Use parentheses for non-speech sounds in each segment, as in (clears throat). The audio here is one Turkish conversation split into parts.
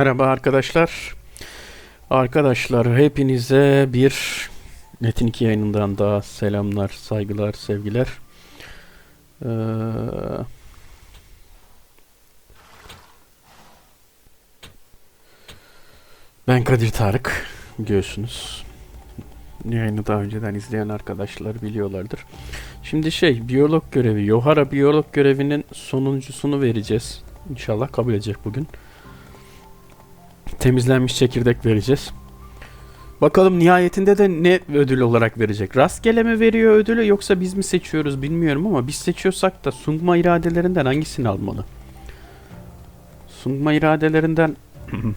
Merhaba arkadaşlar. Arkadaşlar hepinize bir Metin 2 yayınından daha selamlar, saygılar, sevgiler. Ee, ben Kadir Tarık biliyorsunuz. Yayını daha önceden izleyen arkadaşlar biliyorlardır. Şimdi şey biyolog görevi, Yohara biyolog görevinin sonuncusunu vereceğiz. İnşallah kabul edecek bugün temizlenmiş çekirdek vereceğiz. Bakalım nihayetinde de ne ödül olarak verecek? Rastgele mi veriyor ödülü yoksa biz mi seçiyoruz bilmiyorum ama biz seçiyorsak da sungma iradelerinden hangisini almalı? Sungma iradelerinden (clears throat)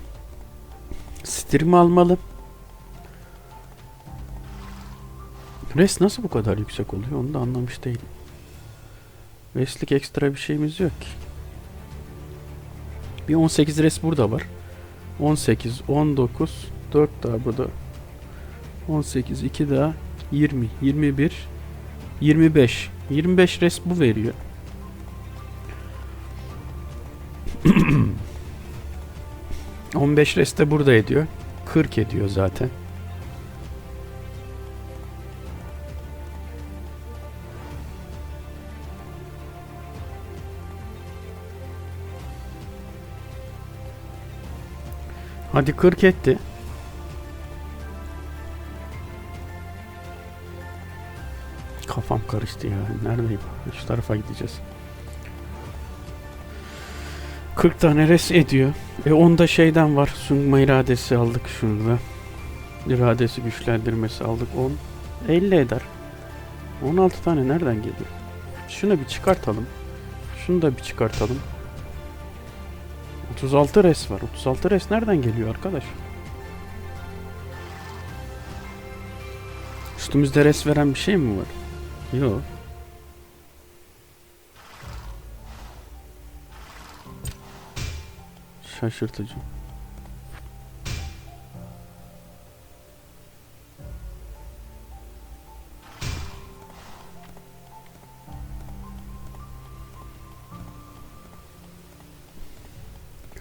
stir mi almalı? Res nasıl bu kadar yüksek oluyor onu da anlamış değilim. Reslik ekstra bir şeyimiz yok ki. Bir 18 res burada var. 18, 19, 4 daha burada. 18, 2 daha 20, 21, 25. 25 res bu veriyor. (clears throat) On beş res de burada ediyor. 40 ediyor zaten. Hadi 40 etti. Kafam karıştı ya. Neredeyim? Şu tarafa gideceğiz. 40 tane res ediyor. E onda şeyden var. Sunma iradesi aldık şurada. İradesi güçlendirmesi aldık. 10 50 eder. 16 tane nereden geliyor? Şunu bir çıkartalım. Şunu da bir çıkartalım. 36 res var. 36 res nereden geliyor arkadaş? Üstümüzde res veren bir şey mi var? Yok. Şaşırtıcı.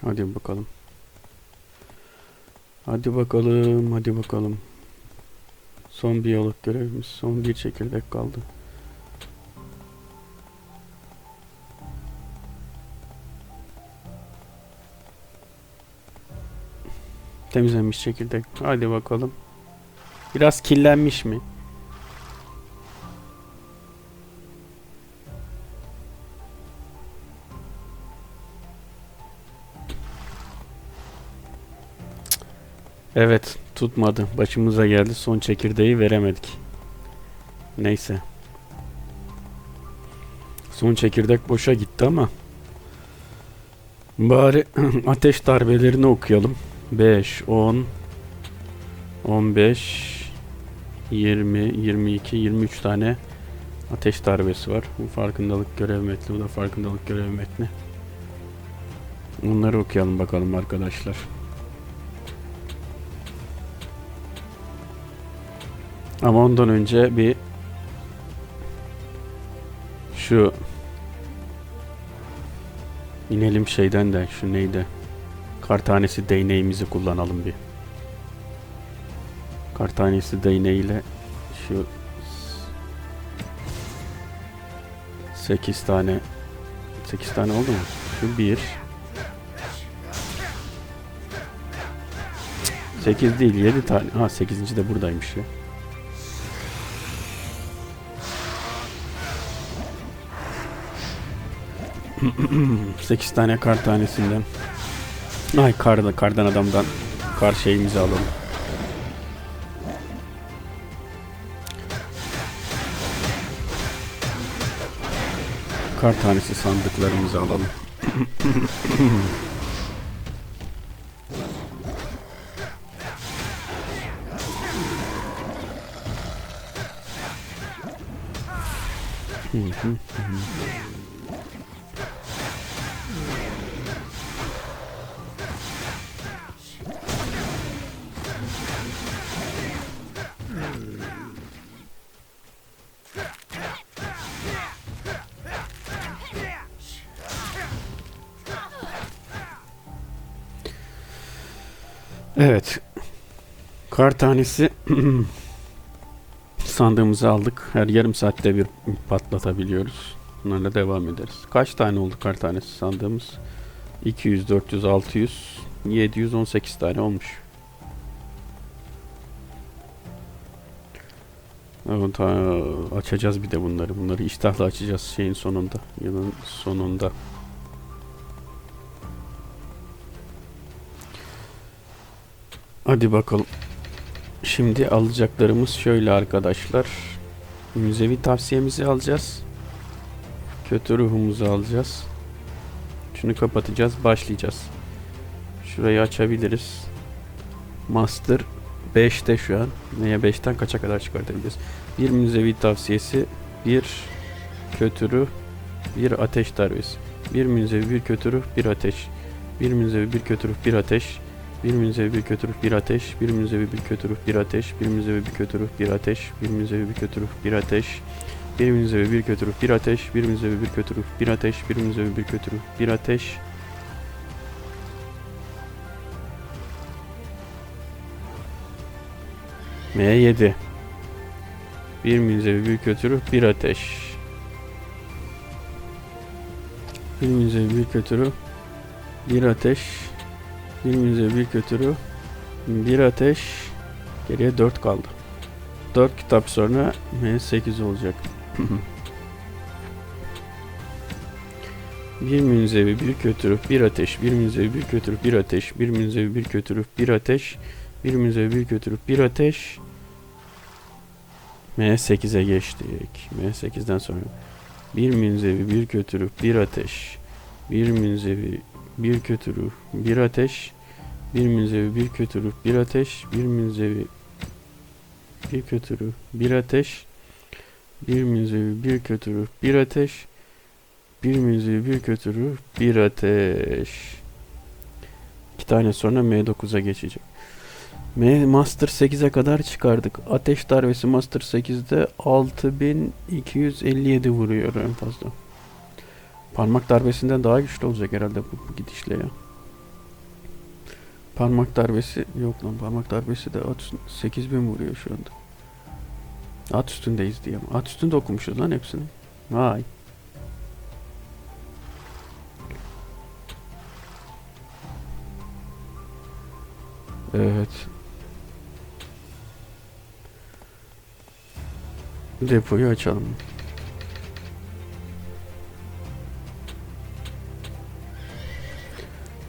Hadi bakalım. Hadi bakalım, hadi bakalım. Son biyolog görevimiz. Son bir çekirdek kaldı. Temizlenmiş çekirdek. Hadi bakalım. Biraz kirlenmiş mi? Evet tutmadı. Başımıza geldi. Son çekirdeği veremedik. Neyse. Son çekirdek boşa gitti ama. Bari (clears throat) ateş darbelerini okuyalım. 5, 10, 15, 20, 22, 23 tane ateş darbesi var. Bu farkındalık görev metni, bu da farkındalık görev metni. Bunları okuyalım bakalım arkadaşlar. Ama ondan önce bir şu inelim şeyden de şu neydi? Kar tanesi değneğimizi kullanalım bir. Kar tanesi değneğiyle şu 8 tane 8 tane oldu mu? Şu 1 8 değil 7 tane. Ha 8. de buradaymış ya. (clears throat) 8 tane kar tanesinden. Ay karda kardan adamdan kar şeyimizi alalım. Kar tanesi sandıklarımızı alalım. (clears throat) Hı Evet. Kar tanesi (clears throat) sandığımızı aldık. Her yarım saatte bir patlatabiliyoruz. Bunlarla devam ederiz. Kaç tane oldu kar tanesi sandığımız? 200, 400, 600, 718 tane olmuş. Evet, açacağız bir de bunları. Bunları iştahla açacağız şeyin sonunda. Yılın sonunda. Hadi bakalım. Şimdi alacaklarımız şöyle arkadaşlar. Müzevi tavsiyemizi alacağız. Kötü ruhumuzu alacağız. Şunu kapatacağız. Başlayacağız. Şurayı açabiliriz. Master 5'te şu an. Neye 5'ten kaça kadar çıkartabiliriz? Bir müzevi tavsiyesi, bir kötü ruh, bir ateş darbesi. Bir müzevi, bir kötü ruh, bir ateş. Bir müzevi, bir kötü ruh, bir ateş. Bir müzevi bir kötü ruh bir ateş, bir müzevi bir kötü ruh bir ateş, bir müzevi bir kötü ruh bir ateş, bir müzevi bir kötü ruh bir ateş, bir müzevi bir kötü ruh bir ateş, bir müzevi bir kötü ruh bir ateş, bir müzevi bir kötü ruh bir ateş. M7 Bir müzevi bir kötü ruh bir ateş. Bir müzevi bir kötü ruh bir ateş. Bir müze, bir kötürü, bir ateş. Geriye 4 kaldı. 4 kitap sonra M8 olacak. bir münzevi, bir kötürü, bir ateş, bir münzevi, bir kötürü, bir ateş, bir münzevi, bir kötürü, bir ateş, bir münzevi, bir kötürü, bir ateş. M8'e geçtik. M8'den sonra bir münzevi, bir kötürü, bir ateş, bir münzevi, bir kötü ruh, bir ateş, bir münzevi, bir kötü ruh, bir ateş, bir münzevi, bir kötü ruh, bir ateş, bir münzevi, bir kötü ruh, bir ateş, bir münzevi, bir kötü ruh, bir ateş. İki tane sonra M9'a geçecek. M Master 8'e kadar çıkardık. Ateş darbesi Master 8'de 6257 vuruyor en fazla. Parmak darbesinden daha güçlü olacak herhalde bu, bu gidişle ya. Parmak darbesi yok lan parmak darbesi de at üstünde 8000 vuruyor şu anda. At üstündeyiz diye. At üstünde okumuşuz lan hepsini. Vay. Evet. Depoyu açalım.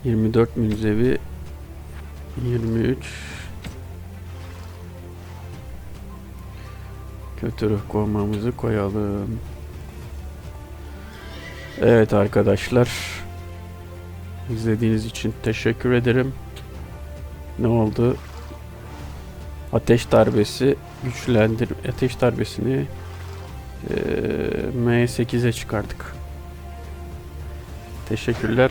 Yirmi dört müzevi yirmi üç kötü ruh kovmamızı koyalım. Evet arkadaşlar. İzlediğiniz için teşekkür ederim. Ne oldu? Ateş darbesi güçlendir ateş darbesini eee, M8'e çıkardık. Teşekkürler.